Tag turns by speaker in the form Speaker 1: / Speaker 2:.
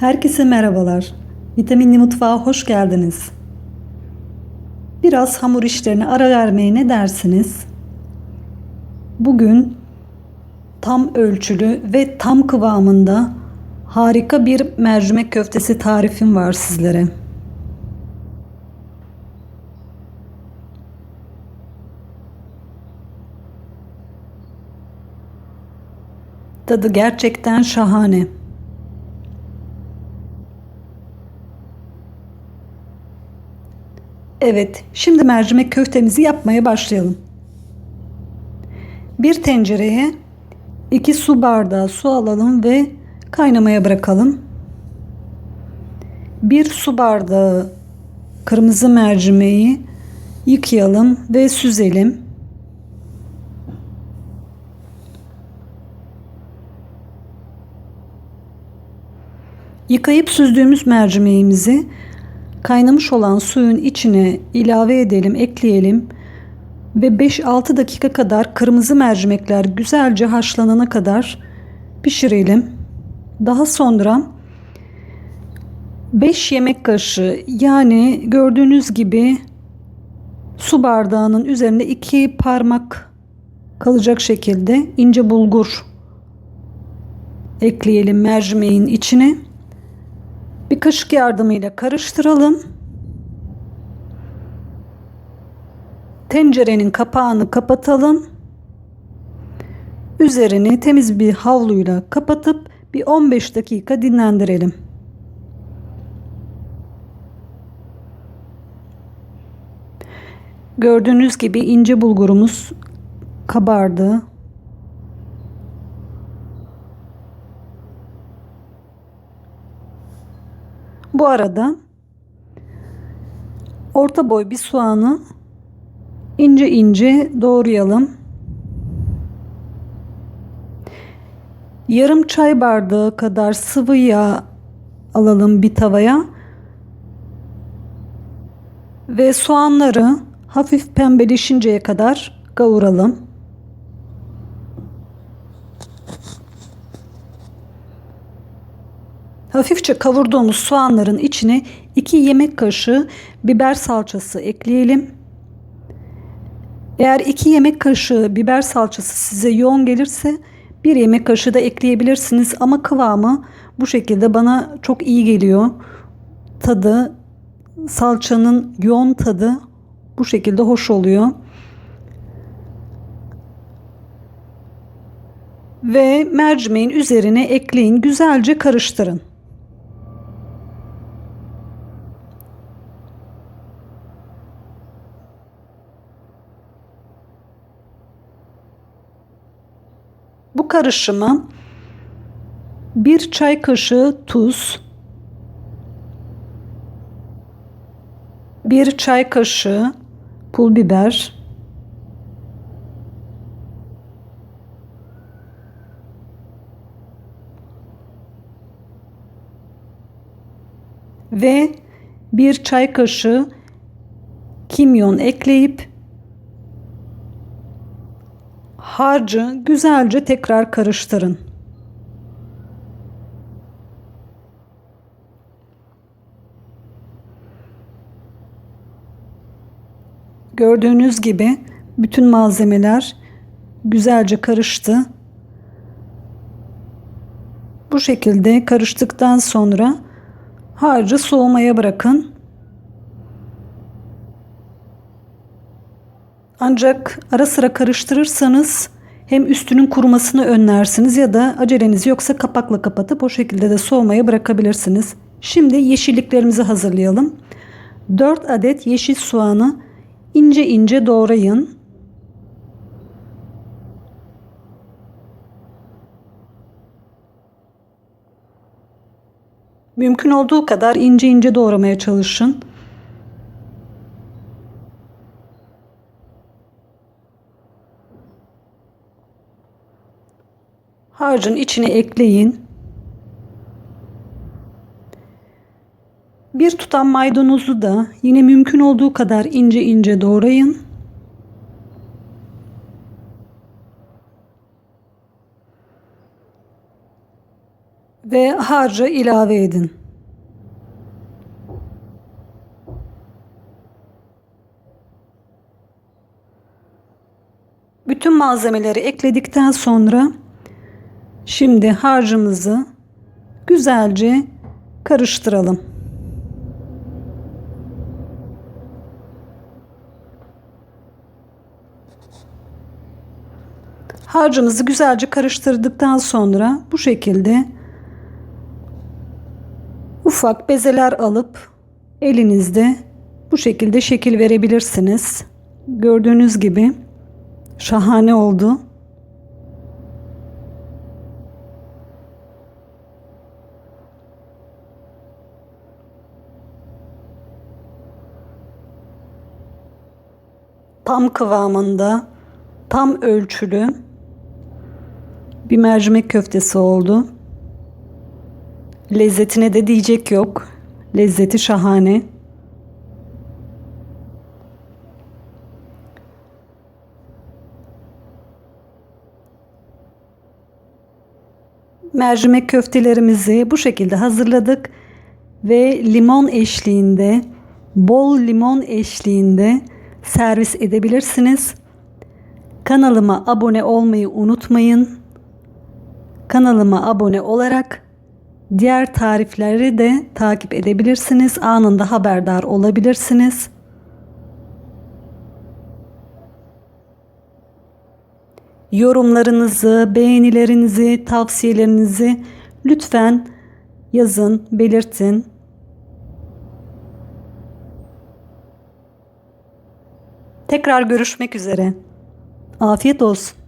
Speaker 1: Herkese merhabalar. Vitaminli mutfağa hoş geldiniz. Biraz hamur işlerine ara vermeye ne dersiniz? Bugün tam ölçülü ve tam kıvamında harika bir mercimek köftesi tarifim var sizlere. Tadı gerçekten şahane. Evet, şimdi mercimek köftemizi yapmaya başlayalım. Bir tencereye 2 su bardağı su alalım ve kaynamaya bırakalım. 1 su bardağı kırmızı mercimeği yıkayalım ve süzelim. Yıkayıp süzdüğümüz mercimeğimizi kaynamış olan suyun içine ilave edelim, ekleyelim ve 5-6 dakika kadar kırmızı mercimekler güzelce haşlanana kadar pişirelim. Daha sonra 5 yemek kaşığı yani gördüğünüz gibi su bardağının üzerinde 2 parmak kalacak şekilde ince bulgur ekleyelim mercimeğin içine. Kaşık yardımıyla karıştıralım. Tencerenin kapağını kapatalım. Üzerini temiz bir havluyla kapatıp bir 15 dakika dinlendirelim. Gördüğünüz gibi ince bulgurumuz kabardı. Bu arada orta boy bir soğanı ince ince doğrayalım. Yarım çay bardağı kadar sıvı yağ alalım bir tavaya. Ve soğanları hafif pembeleşinceye kadar kavuralım. Hafifçe kavurduğumuz soğanların içine 2 yemek kaşığı biber salçası ekleyelim. Eğer 2 yemek kaşığı biber salçası size yoğun gelirse 1 yemek kaşığı da ekleyebilirsiniz ama kıvamı bu şekilde bana çok iyi geliyor. Tadı salçanın yoğun tadı bu şekilde hoş oluyor. Ve mercimeğin üzerine ekleyin. Güzelce karıştırın. Bu karışımı bir çay kaşığı tuz, bir çay kaşığı pul biber, ve bir çay kaşığı kimyon ekleyip harcı güzelce tekrar karıştırın. Gördüğünüz gibi bütün malzemeler güzelce karıştı. Bu şekilde karıştıktan sonra harcı soğumaya bırakın. Ancak ara sıra karıştırırsanız hem üstünün kurumasını önlersiniz ya da aceleniz yoksa kapakla kapatıp o şekilde de soğumaya bırakabilirsiniz. Şimdi yeşilliklerimizi hazırlayalım. 4 adet yeşil soğanı ince ince doğrayın. Mümkün olduğu kadar ince ince doğramaya çalışın. Harcın içine ekleyin. Bir tutam maydanozu da yine mümkün olduğu kadar ince ince doğrayın. ve harca ilave edin. Bütün malzemeleri ekledikten sonra şimdi harcımızı güzelce karıştıralım. Harcımızı güzelce karıştırdıktan sonra bu şekilde ufak bezeler alıp elinizde bu şekilde şekil verebilirsiniz. Gördüğünüz gibi şahane oldu. Tam kıvamında, tam ölçülü bir mercimek köftesi oldu. Lezzetine de diyecek yok. Lezzeti şahane. Mercimek köftelerimizi bu şekilde hazırladık ve limon eşliğinde, bol limon eşliğinde servis edebilirsiniz. Kanalıma abone olmayı unutmayın. Kanalıma abone olarak diğer tarifleri de takip edebilirsiniz. Anında haberdar olabilirsiniz. Yorumlarınızı, beğenilerinizi, tavsiyelerinizi lütfen yazın, belirtin. Tekrar görüşmek üzere. Afiyet olsun.